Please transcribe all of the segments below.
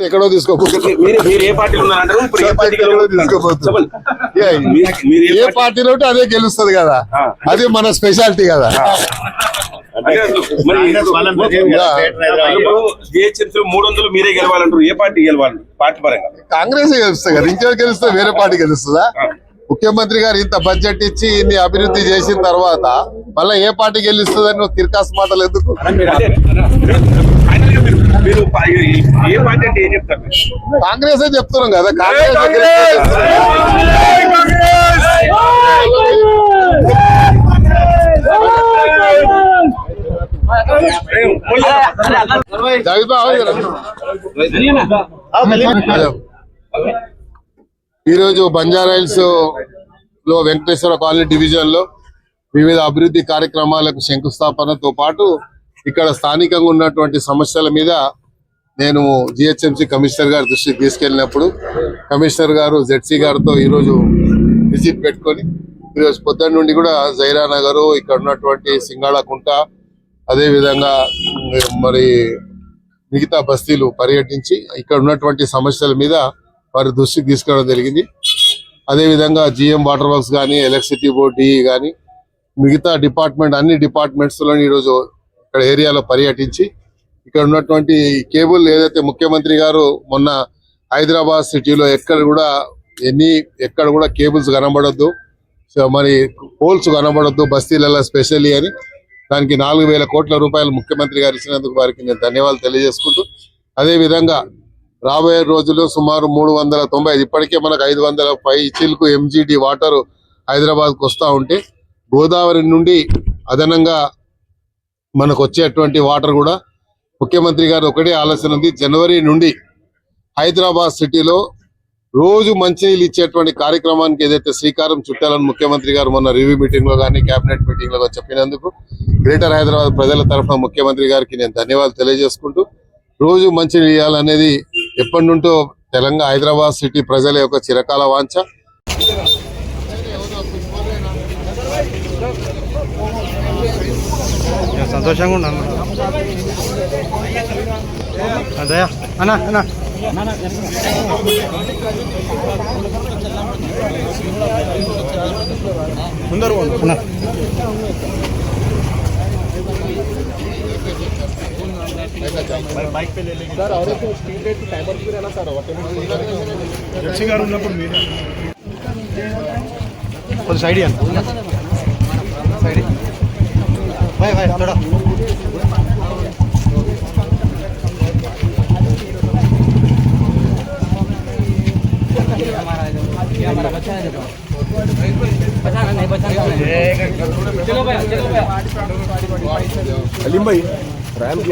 ఎక్కడో తీసుకోపోతుంది. ఏ పార్టీలో అదే గెలుస్తుంది కదా. అది మన స్పెషాలిటీ కదా. అదే అసలు మరి ఇప్పుడు GHMC లో మూడు వందలు మీరే గెలవాలంటారు? ఏ పార్టీ గెలవాలి? పార్టీ పరంగా. కాంగ్రెస్ గెలుస్తుంది కదా. ఇంకెవరు గెలుస్తే వేరే పార్టీ గెలుస్తుందా? ముఖ్యమంత్రి గారు ఇంత బడ్జెట్ ఇచ్చి ఇన్ని అభివృద్ధి చేసిన తర్వాత మళ్ళీ ఏ పార్టీ గెలుస్తుందని నువ్వు తిరకాసు మాటలు ఎందుకు? మీరు- ఏ పార్టీ అంటే ఏం చెప్తారు? కాంగ్రెస్ చెప్తున్నాం కదా. ఈరోజు బంజారా హిల్స్లో వెంకటేశ్వర కాలనీ డివిజన్లో వివిధ అభివృద్ధి కార్యక్రమాలకు శంకుస్థాపనతో పాటు ఇక్కడ స్థానికంగా ఉన్నటువంటి సమస్యల మీద నేను జిహెచ్ఎంసీ కమిషనర్ గారి దృష్టికి తీసుకెళ్ళినప్పుడు కమిషనర్ గారు జెడ్సీ గారితో ఈరోజు విజిట్ పెట్టుకొని ఈరోజు పొద్దున్న నుండి కూడా జైరా నగర్ ఇక్కడ ఉన్నటువంటి సింగాళకుంట అదే విధంగా మరి మిగతా బస్తీలు పర్యటించి ఇక్కడ ఉన్నటువంటి సమస్యల మీద వారి దృష్టికి తీసుకురావడం జరిగింది. అదే విధంగా జిఎం వాటర్ వర్క్స్ కానీ ఎలక్ట్రిసిటీ బోర్డ్ డిఈ కానీ మిగతా డిపార్ట్మెంట్ అన్ని డిపార్ట్మెంట్స్లో ఈరోజు ఇక్కడ ఏరియాలో పర్యటించి ఇక్కడ ఉన్నటువంటి కేబుల్ ఏదైతే ముఖ్యమంత్రి గారు మొన్న హైదరాబాద్ సిటీలో ఎక్కడ కూడా ఎన్ని ఎక్కడ కూడా కేబుల్స్ కనబడద్దు. సో మరి పోల్స్ కనబడద్దు బస్తీలలో స్పెషల్లీ అని. దానికి నాలుగు వేల కోట్ల రూపాయలు ముఖ్యమంత్రి గారు ఇచ్చినందుకు వారికి నేను ధన్యవాదాలు తెలియజేసుకుంటూ అదే విధంగా రాబోయే రోజుల్లో సుమారు మూడు వందల తొంభై ఐదు ఇప్పటికే మనకు ఐదు వందల పై చిల్కు ఎంజీడి వాటర్ హైదరాబాద్కు వస్తూ ఉంటే గోదావరి నుండి అదనంగా మనకు వచ్చేటువంటి వాటర్ కూడా ముఖ్యమంత్రి గారు ఒకటే ఆలోచన ఉంది. జనవరి నుండి హైదరాబాద్ సిటీలో రోజు మంచినీళ్ళు ఇచ్చేటువంటి కార్యక్రమానికి ఏదైతే శ్రీకారం చుట్టాలని ముఖ్యమంత్రి గారు మొన్న రివ్యూ మీటింగ్లో కానీ కేబినెట్ మీటింగ్లో చెప్పినందుకు గ్రేటర్ హైదరాబాద్ ప్రజల తరఫున ముఖ్యమంత్రి గారికి నేను ధన్యవాదాలు తెలియజేసుకుంటూ రోజు మంచినీళ్ళు ఇవ్వాలనేది ఎప్పటి నుంటో తెలంగాణ హైదరాబాద్ సిటీ ప్రజల యొక్క చిరకాల వాంఛ నేను సంతోషంగా ఉన్నాను అదే అన్నా అన్నా ముందరు అన్నా కొంచెం సైడ్ సైడ్ भाई भाई थोड़ा अलीम भाई रैम की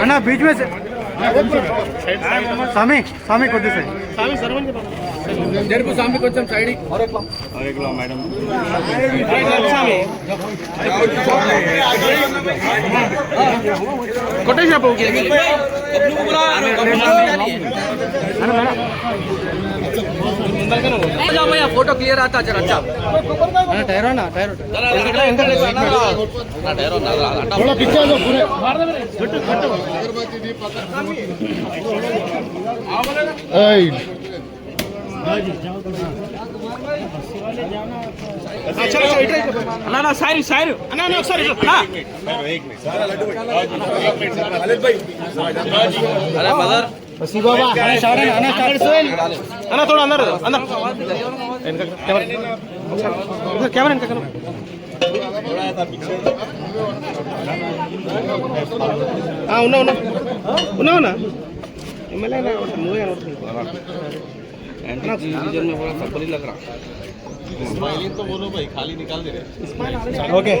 अन्ना बीच में से सामी सामी कुछ से सामी सरवन के पास ज़रूर सामी और एक लाओ और एक लाओ मैडम कोटे से हो क्या अन्ना मैडम फोटो क्लियर आता जरा अच्छा टैरो ना टैरो टैरो थोड़ा पीछे जाओ पूरे अगरबत्ती दी पकड़ आई अच्छा अच्छा इट ना ना सारी सारी ना ना सॉरी हां एक मिनट सारा लड्डू भाई अनिल भाई अरे मदर అన్న చూడు అన్నారు అన్న కెమెరా వెనక ఉన్నా ఉన్నా ఉన్నా ఉన్నా ఎమ్మెల్యే నువ్వే కనబడుతుంది ఓకే